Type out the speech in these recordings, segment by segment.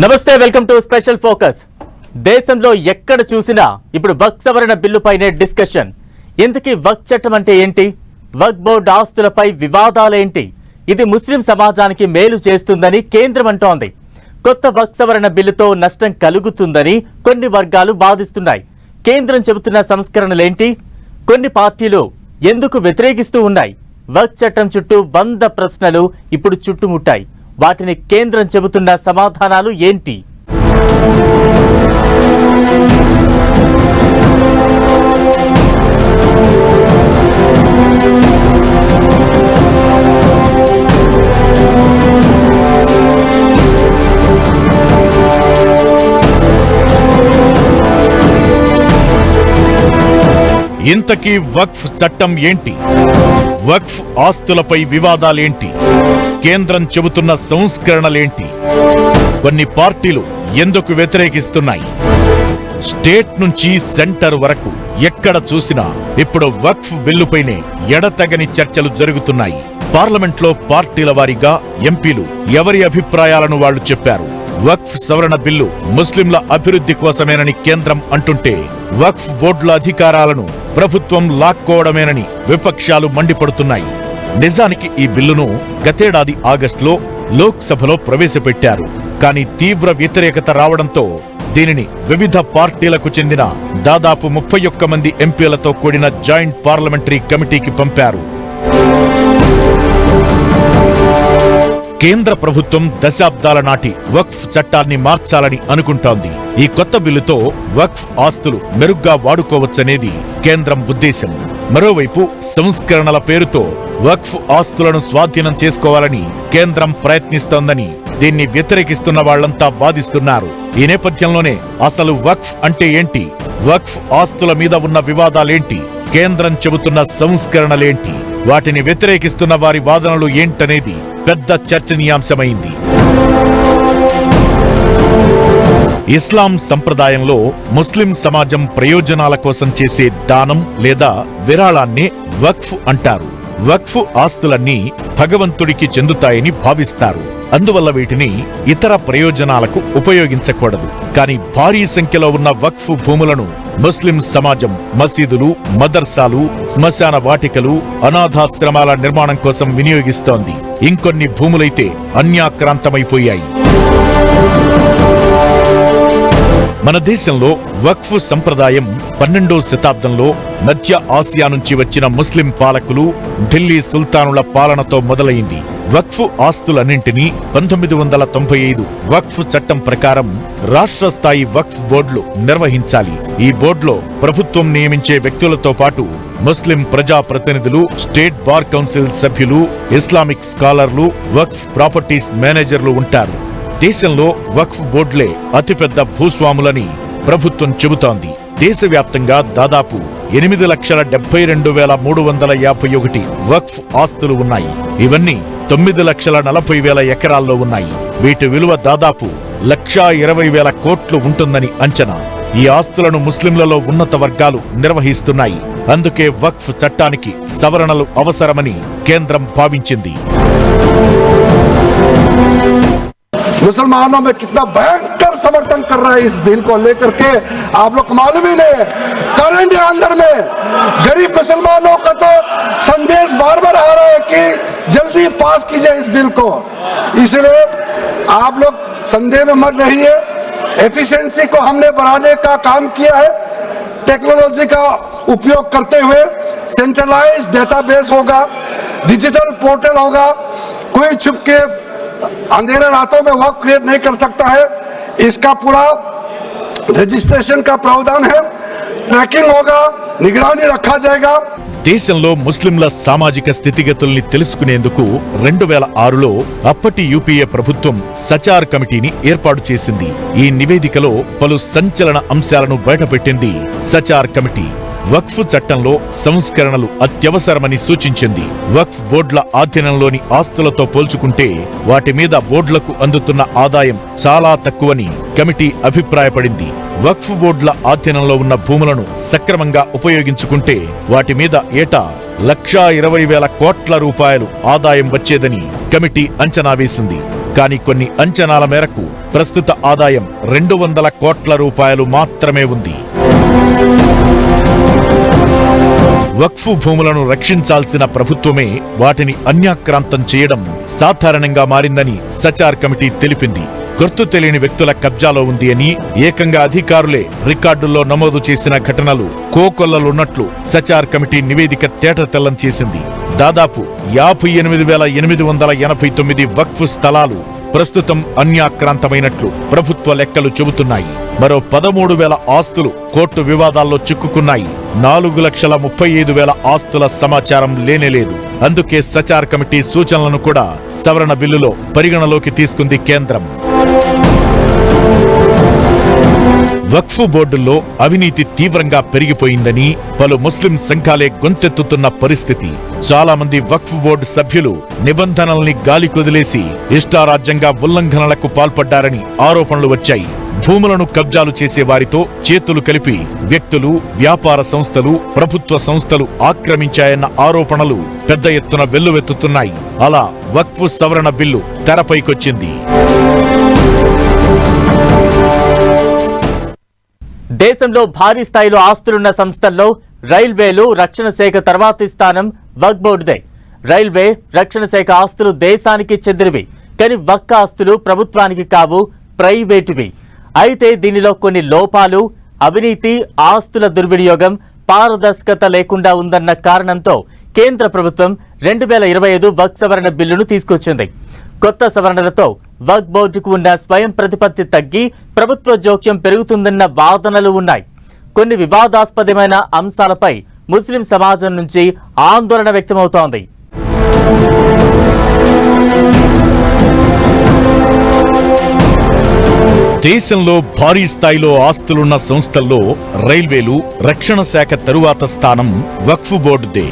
నమస్తే welcome to special focus. దేశంలో ఎక్కడ చూసినా ఇప్పుడు వక్ సవరణ బిల్లుపైనే డిస్కషన్. ఇంతకీ వక్ చట్టం అంటే ఏంటి? వక్ బోర్డు ఆస్తులపై వివాదాలేంటి ఇది ముస్లిం సమాజానికి మేలు చేస్తుందని కేంద్రం అంటోంది. కొత్త వక్ సవరణ బిల్లుతో నష్టం కలుగుతుందని కొన్ని వర్గాలు బాధిస్తున్నాయి కేంద్రం చెబుతున్న సంస్కరణలేంటి? కొన్ని పార్టీలు ఎందుకు వ్యతిరేకిస్తూ ఉన్నాయి? వక్ చట్టం చుట్టూ వంద ప్రశ్నలు ఇప్పుడు చుట్టుముట్టాయి. వాటిని కేంద్రం చెబుతున్న సమాధానాలు ఏంటి? ఇంతకీ వక్ఫ్ చట్టం ఏంటి? వక్ఫ్ ఆస్తులపై వివాదాలేంటి? కేంద్రం చెబుతున్న సంస్కరణలేంటి? కొన్ని పార్టీలు ఎందుకు వ్యతిరేకిస్తున్నాయి? స్టేట్ నుంచి సెంటర్ వరకు ఎక్కడ చూసినా ఇప్పుడు వక్ఫ్ బిల్లుపైనే ఎడతెగని చర్చలు జరుగుతున్నాయి. పార్లమెంట్లో పార్టీల వారీగా ఎంపీలు ఎవరి అభిప్రాయాలను వాళ్ళు చెప్పారు? వక్ఫ్ సవరణ బిల్లు ముస్లింల అభివృద్ధి కోసమేనని కేంద్రం అంటుంటే వక్ఫ్ బోర్డుల అధికారాలను ప్రభుత్వం లాక్కోవడమేనని విపక్షాలు మండిపడుతున్నాయి. నిజానికి ఈ బిల్లును గతేడాది ఆగస్టులో లోక్సభలో ప్రవేశపెట్టారు. కానీ తీవ్ర వ్యతిరేకత రావడంతో దీనిని వివిధ పార్టీలకు చెందిన దాదాపు ముప్పై ఒక్క మంది ఎంపీలతో కూడిన జాయింట్ పార్లమెంటరీ కమిటీకి పంపారు. కేంద్ర ప్రభుత్వం దశాబ్దాల నాటి వక్ఫ్ చట్టాన్ని మార్చాలని అనుకుంటోంది. ఈ కొత్త బిల్లుతో వక్ఫ్ ఆస్తులు మెరుగ్గా వాడుకోవచ్చనేది కేంద్రం ఉద్దేశం. మరోవైపు సంస్కరణల పేరుతో వక్ఫ్ ఆస్తులను స్వాధీనం చేసుకోవాలని కేంద్రం ప్రయత్నిస్తోందని దీన్ని వ్యతిరేకిస్తున్న వాళ్ళంతా వాదిస్తున్నారు. ఈ నేపథ్యంలోనే అసలు వక్ఫ్ అంటే ఏంటి? వక్ఫ్ ఆస్తుల మీద ఉన్న వివాదాలేంటి? కేంద్రం చెబుతున్న సంస్కరణలేంటి? వాటిని వ్యతిరేకిస్తున్న వారి వాదనలు ఏంటనేది పెద్ద చర్చనీయాంశమైంది. ఇస్లాం సంప్రదాయంలో ముస్లిం సమాజం ప్రయోజనాల కోసం చేసే దానం లేదా విరాళాన్నే వక్ఫ్ అంటారు. వక్ఫ్ ఆస్తులన్నీ భగవంతుడికి చెందుతాయని భావిస్తారు. అందువల్ల వీటిని ఇతర ప్రయోజనాలకు ఉపయోగించకూడదు. కానీ భారీ సంఖ్యలో ఉన్న వక్ఫ్ భూములను ముస్లిం సమాజం మసీదులు మదర్సాలు శ్మశాన వాటికలు అనాథాశ్రమాల నిర్మాణం కోసం వినియోగిస్తోంది. ఇంకొన్ని భూములైతే అన్యాక్రాంతమైపోయాయి. మన దేశంలో వక్ఫ్ సంప్రదాయం పన్నెండో శతాబ్దంలో మధ్య ఆసియా నుంచి వచ్చిన ముస్లిం పాలకులు ఢిల్లీ సుల్తానుల పాలనతో మొదలైంది. వక్ఫ్ ఆస్తులన్నింటినీ పంతొమ్మిది వందల తొంభై ఐదు వక్ఫ్ చట్టం ప్రకారం రాష్ట్ర స్థాయి వక్ఫ్ బోర్డులు నిర్వహించాలి. ఈ బోర్డులో ప్రభుత్వం నియమించే వ్యక్తులతో పాటు ముస్లిం ప్రజా ప్రతినిధులు స్టేట్ బార్ కౌన్సిల్ సభ్యులు ఇస్లామిక్ స్కాలర్లు వక్ఫ్ ప్రాపర్టీస్ మేనేజర్లు ఉంటారు. దేశంలో వక్ఫ్ బోర్డులే అతిపెద్ద భూస్వాములని ప్రభుత్వం చెబుతోంది. దేశవ్యాప్తంగా దాదాపు ఎనిమిది లక్షల డెబ్బై రెండు వేల మూడు వందల యాభై ఒకటి వక్ఫ్ ఆస్తులు ఉన్నాయి. ఇవన్నీ తొమ్మిది లక్షల నలభై వేల ఎకరాల్లో ఉన్నాయి వీటి విలువ దాదాపు లక్షా ఇరవై వేల కోట్లు ఉంటుందని అంచనా ఈ ఆస్తులను ముస్లింలలో ఉన్నత వర్గాలు నిర్వహిస్తున్నాయి అందుకే వక్ఫ్ చట్టానికి సవరణలు అవసరమని కేంద్రం భావించింది मुसलमानों में कितना भयंकर समर्थन कर रहा है इस बिल को लेकर के आप लोग को मालूम ही नहीं है करेंगे अंदर में गरीब मुसलमानों का तो संदेश बार बार आ रहा है कि जल्दी पास कीजिए इस बिल को। इसलिए आप लोग संदेह में मत रहिए। एफिशिएंसी को हमने बढ़ाने का काम किया है। टेक्नोलॉजी का उपयोग करते हुए सेंट्रलाइज डेटाबेस होगा डिजिटल पोर्टल होगा। कोई छुप के अंधेरे रातों में वर्क क्रिएट नहीं कर सकता है। इसका पूरा रजिस्ट्रेशन का प्रावधान है। ट्रैकिंग होगा, निगरानी रखा जाएगा। దేశంలో ముస్లింల సామాజిక స్థితిగతుల్ని తెలుసుకునేందుకు రెండు వేల ఆరులో అప్పటి యూపీఏ ప్రభుత్వం సచార్ కమిటీని ఏర్పాటు చేసింది. ఈ నివేదికలో పలు సంచలన అంశాలను బయటపెట్టింది సచార్ కమిటీ. వక్ఫ్ చట్టంలో సంస్కరణలు అత్యవసరమని సూచించింది. వక్ఫ్ బోర్డుల ఆధీనంలోని ఆస్తులతో పోల్చుకుంటే వాటి మీద బోర్డులకు అందుతున్న ఆదాయం చాలా తక్కువని కమిటీ అభిప్రాయపడింది. వక్ఫ్ బోర్డుల ఆధీనంలో ఉన్న భూములను సక్రమంగా ఉపయోగించుకుంటే వాటి మీద ఏటా లక్షా ఇరవై వేల కోట్ల రూపాయలు ఆదాయం వచ్చేదని కమిటీ అంచనా వేసింది. కానీ కొన్ని అంచనాల మేరకు ప్రస్తుత ఆదాయం రెండు వందల కోట్ల రూపాయలు మాత్రమే ఉంది. వక్ఫ్ భూములను రక్షించాల్సిన ప్రభుత్వమే వాటిని అన్యాక్రాంతం చేయడం సాధారణంగా మారిందని సచార్ కమిటీ తెలిపింది. గుర్తు తెలియని వ్యక్తుల కబ్జాలో ఉంది అని ఏకంగా అధికారులే రికార్డుల్లో నమోదు చేసిన ఘటనలు కోకొల్లలున్నట్లు సచార్ కమిటీ నివేదిక తేటతెల్లం చేసింది. దాదాపు యాభై ఎనిమిది వేల ఎనిమిది వందల ఎనభై తొమ్మిది వక్ఫ్ స్థలాలు ప్రస్తుతం అన్యాక్రాంతమైనట్లు ప్రభుత్వ లెక్కలు చెబుతున్నాయి. మరో పదమూడు వేల ఆస్తులు కోర్టు వివాదాల్లో చిక్కుకున్నాయి. నాలుగు లక్షల ముప్పై ఐదు వేల ఆస్తుల సమాచారం లేనేలేదు అందుకే సచార్ కమిటీ సూచనలను కూడా సవరణ బిల్లులో పరిగణలోకి తీసుకుంది కేంద్రం. వక్ఫ్ బోర్డుల్లో అవినీతి తీవ్రంగా పెరిగిపోయిందని పలు ముస్లిం సంఘాలే గొంతెత్తుతున్న పరిస్థితి. చాలా మంది వక్ఫ్ బోర్డు సభ్యులు నిబంధనల్ని గాలి కొదిలేసి ఇష్టారాజ్యంగా ఉల్లంఘనలకు పాల్పడ్డారని ఆరోపణలు వచ్చాయి. భూములను కబ్జాలు చేసే వారితో చేతులు కలిపి వ్యక్తులు వ్యాపార సంస్థలు ప్రభుత్వ సంస్థలు ఆక్రమించాయన్న ఆరోపణలు పెద్ద ఎత్తున వెల్లువెత్తుతున్నాయి. అలా వక్ఫ్ సవరణ బిల్లు తెరపైకొచ్చింది. దేశంలో భారీ స్థాయిలో ఆస్తులున్న సంస్థల్లో రైల్వేలు రక్షణ శాఖ తర్వాతి స్థానం వక్ బోర్డుదే. రైల్వే రక్షణ శాఖ ఆస్తులు దేశానికి చెందినవి కానీ వక్క ఆస్తులు ప్రభుత్వానికి కావు ప్రైవేటువి. అయితే దీనిలో కొన్ని లోపాలు అవినీతి ఆస్తుల దుర్వినియోగం పారదర్శకత లేకుండా ఉందన్న కారణంతో కేంద్ర ప్రభుత్వం రెండు వేల ఇరవై ఐదు వక్ సవరణ బిల్లును తీసుకొచ్చింది. కొత్త సవరణలతో వక్ బోర్డుకు ఉన్న స్వయం ప్రతిపత్తి తగ్గి ప్రభుత్వ జోక్యం పెరుగుతుందన్న వాదనలు ఉన్నాయి. కొన్ని వివాదాస్పదమైన అంశాలపై ముస్లిం సమాజం నుంచి ఆందోళన వ్యక్తమవుతోంది. దేశంలో భారీ స్థాయిలో ఆస్తులున్న సంస్థల్లో రైల్వేలు రక్షణ శాఖ తరువాత స్థానం వక్ఫ్ బోర్డుదే.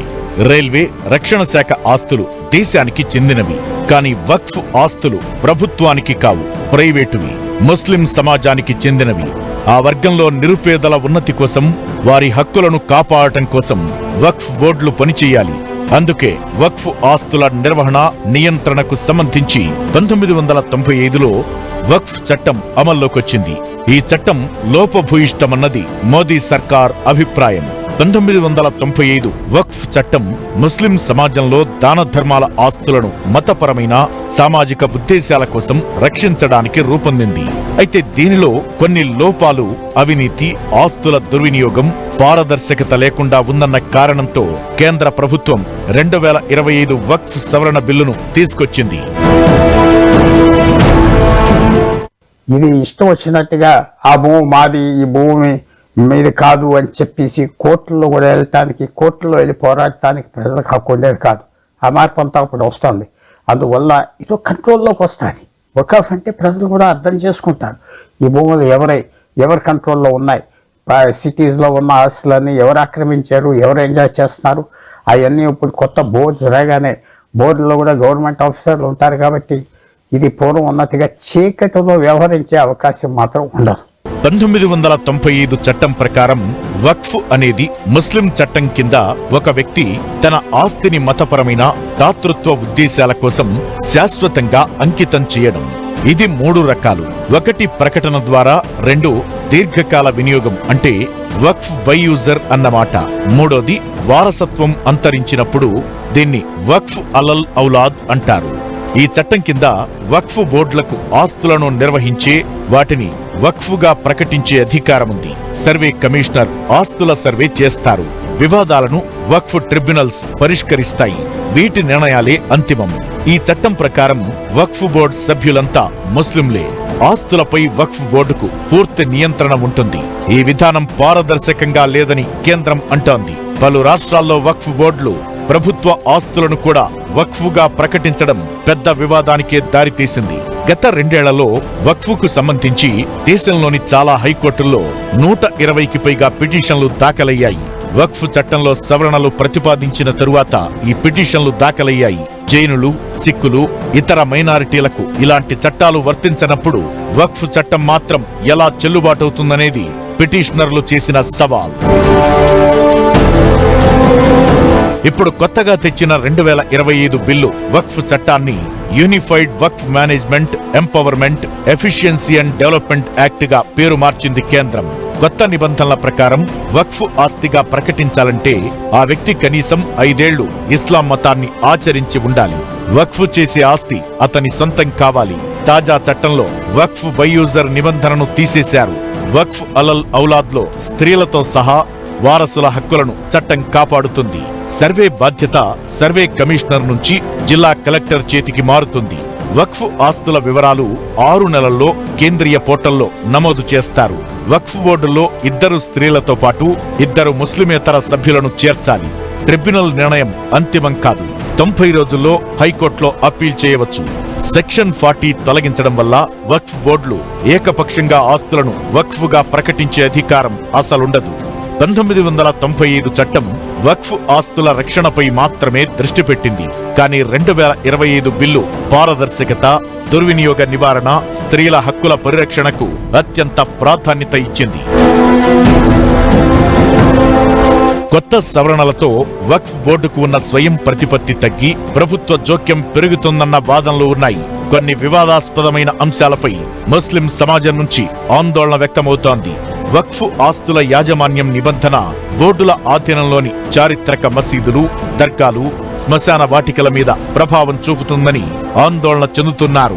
రైల్వే రక్షణ శాఖ ఆస్తులు దేశానికి చెందినవి కానీ వక్ఫ్ ఆస్తులు ప్రభుత్వానికి కావు ప్రైవేటువి ముస్లిం సమాజానికి చెందినవి. ఆ వర్గంలో నిరుపేదల ఉన్నతి కోసం వారి హక్కులను కాపాడటం కోసం వక్ఫ్ బోర్డులు పనిచేయాలి. అందుకే వక్ఫ్ ఆస్తుల నిర్వహణ నియంత్రణకు సంబంధించి పంతొమ్మిది వందల తొంభై ఐదులో వక్ఫ్ చట్టం అమల్లోకొచ్చింది. ఈ చట్టం లోపభూయిష్టమన్నది మోదీ సర్కార్ అభిప్రాయం. పంతొమ్మిది వందల తొంభై ఐదు వక్ఫ్ చట్టం ముస్లిం సమాజంలో దాన ధర్మాల ఆస్తులను మతపరమైన సామాజిక ఉద్దేశాల కోసం రక్షించడానికి రూపొందింది. అయితే దీనిలో కొన్ని లోపాలు అవినీతి ఆస్తుల దుర్వినియోగం పారదర్శకత లేకుండా ఉందన్న కారణంతో కేంద్ర ప్రభుత్వం రెండు వేల ఇరవై ఐదు వక్ఫ్ సవరణ బిల్లును తీసుకొచ్చింది. ఇది ఇష్టం వచ్చినట్టుగా ఆ భూమి మాది ఈ భూమి మీది కాదు అని చెప్పేసి కోర్టుల్లో కూడా వెళ్ళటానికి కోర్టులో వెళ్ళి పోరాడటానికి ప్రజలకు హక్కు ఉండేది కాదు. ఆ మార్పు అంతా ఇప్పుడు వస్తుంది. అందువల్ల ఇది కంట్రోల్లోకి వస్తుంది. వకాఫ్ అంటే ప్రజలు కూడా అర్థం చేసుకుంటారు. ఈ భూములు ఎవరై ఎవరి కంట్రోల్లో ఉన్నాయి? సిటీస్లో ఉన్న ఆస్తులన్నీ ఎవరు ఆక్రమించారు ఎవరు ఎంజాయ్ చేస్తున్నారు? అవన్నీ ఇప్పుడు కొత్త బోర్డ్స్ రాగానే బోర్డులో కూడా గవర్నమెంట్ ఆఫీసర్లు ఉంటారు కాబట్టి ఇది పూర్వం ఉన్నట్టుగా చీకటిలో వ్యవహరించే అవకాశం మాత్రం ఉండదు. పంతొమ్మిది వందల తొంభై ఐదు చట్టం ప్రకారం వక్ఫ్ అనేది ముస్లిం చట్టం కింద ఒక వ్యక్తి తన ఆస్తిని మతపరమైన దాతృత్వ ఉద్దేశాల కోసం శాశ్వతంగా అంకితం చేయడం. ఇది మూడు రకాలు. ఒకటి ప్రకటన ద్వారా రెండు దీర్ఘకాల వినియోగం అంటే వక్ఫ్ బై యూజర్ అన్నమాట. మూడోది వారసత్వం అంతరించినప్పుడు దీన్ని వక్ఫ్ అలల్ ఔలాద్ అంటారు. ఈ చట్టం కింద వక్ఫ్ బోర్డులకు ఆస్తులను నిర్వహించే వాటిని వక్ఫ్గా ప్రకటించే అధికారం ఉంది. సర్వే కమిషనర్ ఆస్తుల సర్వే చేస్తారు. వివాదాలను వక్ఫ్ ట్రిబ్యునల్స్ పరిష్కరిస్తాయి. వీటి నిర్ణయాలే అంతిమం. ఈ చట్టం ప్రకారం వక్ఫ్ బోర్డు సభ్యులంతా ముస్లింలే. ఆస్తులపై వక్ఫ్ బోర్డుకు పూర్తి నియంత్రణ ఉంటుంది. ఈ విధానం పారదర్శకంగా లేదని కేంద్రం అంటోంది. పలు రాష్ట్రాల్లో వక్ఫ్ బోర్డులు ప్రభుత్వ ఆస్తులను కూడా వక్ఫుగా ప్రకటించడం పెద్ద వివాదానికే దారితీసింది. గత రెండేళ్ళలో వక్ఫుకు సంబంధించి దేశంలోని చాలా హైకోర్టుల్లో నూట ఇరవైకి పైగా పిటిషన్లు దాఖలయ్యాయి. వక్ఫ్ చట్టంలో సవరణలు ప్రతిపాదించిన తరువాత ఈ పిటిషన్లు దాఖలయ్యాయి. జైనులు సిక్కులు ఇతర మైనారిటీలకు ఇలాంటి చట్టాలు వర్తించనప్పుడు వక్ఫ్ చట్టం మాత్రం ఎలా చెల్లుబాటవుతుందనేది పిటిషనర్లు చేసిన సవాల్. ఇప్పుడు కొత్తగా తెచ్చిన రెండు వేల ఇరవై ఐదు బిల్లు వక్ఫ్ చట్టాన్ని unified Waqf management empowerment efficiency and development యాక్ట్గా పేరు మార్చింది కేంద్రం. కొత్త నిబంధనల ప్రకారం వక్ఫ్ ఆస్తిగా ప్రకటించాలంటే ఆ వ్యక్తి కనీసం ఐదేళ్ళు ఇస్లాం మతాన్ని ఆచరించి ఉండాలి. వక్ఫ్ చేసే ఆస్తి అతని సొంతం కావాలి. తాజా చట్టంలో వక్ఫ్ బైయూజర్ నిబంధనను తీసేశారు. వక్ఫ్ అలల్ ఔలాద్లో స్త్రీలతో సహా వారసుల హక్కులను చట్టం కాపాడుతుంది. సర్వే బాధ్యత సర్వే కమిషనర్ నుంచి జిల్లా కలెక్టర్ చేతికి మారుతుంది. వక్ఫ్ ఆస్తుల వివరాలు ఆరు నెలల్లో కేంద్రీయ పోర్టల్లో నమోదు చేస్తారు. వక్ఫ్ బోర్డులో ఇద్దరు స్త్రీలతో పాటు ఇద్దరు ముస్లిమేతర సభ్యులను చేర్చాలి. ట్రిబ్యునల్ నిర్ణయం అంతిమం కాదు. తొంభై రోజుల్లో హైకోర్టులో అప్పీల్ చేయవచ్చు. సెక్షన్ ఫార్టీ తొలగించడం వల్ల వక్ఫ్ బోర్డులు ఏకపక్షంగా ఆస్తులను వక్ఫ్గా ప్రకటించే అధికారం అసలుండదు. పంతొమ్మిది వందల తొంభై ఐదు చట్టం వక్ఫ్ ఆస్తుల రక్షణపై మాత్రమే దృష్టి పెట్టింది. కానీ రెండు వేల ఇరవై ఐదు బిల్లు పారదర్శకత దుర్వినియోగ నివారణ స్త్రీల హక్కుల పరిరక్షణకు అత్యంత ప్రాధాన్యత ఇచ్చింది. కొత్త సవరణలతో వక్ఫ్ బోర్డుకు ఉన్న స్వయం ప్రతిపత్తి తగ్గి ప్రభుత్వ జోక్యం పెరుగుతుందన్న వాదనలు ఉన్నాయి. కొన్ని వివాదాస్పదమైన అంశాలపై ముస్లిం సమాజం నుంచి ఆందోళన వ్యక్తమవుతోంది. వక్ఫ్ ఆస్తుల యాజమాన్యం నిబంధన బోర్డుల ఆధీనంలోని చారిత్రక మసీదులు దర్గాలు శ్మశాన వాటికల మీద ప్రభావం చూపుతుందని ఆందోళన చెందుతున్నారు.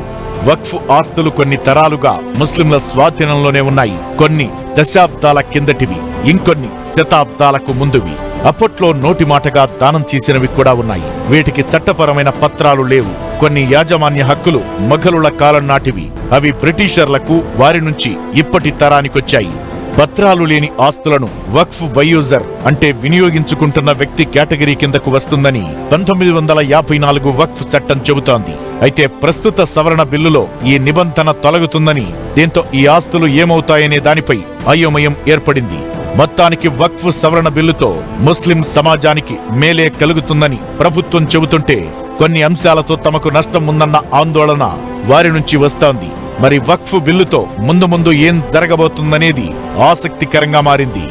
వక్ఫ్ ఆస్తులు కొన్ని తరాలుగా ముస్లింల స్వాధీనంలోనే ఉన్నాయి. కొన్ని దశాబ్దాల కిందటివి ఇంకొన్ని శతాబ్దాలకు ముందువి. అప్పట్లో నోటి మాటగా దానం చేసినవి కూడా ఉన్నాయి. వీటికి చట్టపరమైన పత్రాలు లేవు. కొన్ని యాజమాన్య హక్కులు మొఘలుల కాలం నాటివి. అవి బ్రిటిషర్లకు వారి నుంచి ఇప్పటి తరానికొచ్చాయి. పత్రాలు లేని ఆస్తులను వక్ఫ్ బయూజర్ అంటే వినియోగించుకుంటున్న వ్యక్తి కేటగిరీ కిందకు వస్తుందని పంతొమ్మిది వందల యాభై నాలుగు వక్ఫ్ చట్టం చెబుతోంది. అయితే ప్రస్తుత సవరణ బిల్లులో ఈ నిబంధన తొలగుతుందని దీంతో ఈ ఆస్తులు ఏమవుతాయనే దానిపై అయోమయం ఏర్పడింది. మొత్తానికి వక్ఫ్ సవరణ బిల్లుతో ముస్లిం సమాజానికి మేలే కలుగుతుందని ప్రభుత్వం చెబుతుంటే కొన్ని అంశాలతో తమకు నష్టం ఉందన్న ఆందోళన వారి నుంచి వస్తోంది. మరి వక్ఫ్ బిల్లుతో ముందు ముందు ఏం జరగబోతుందనేది ఆసక్తికరంగా మారింది.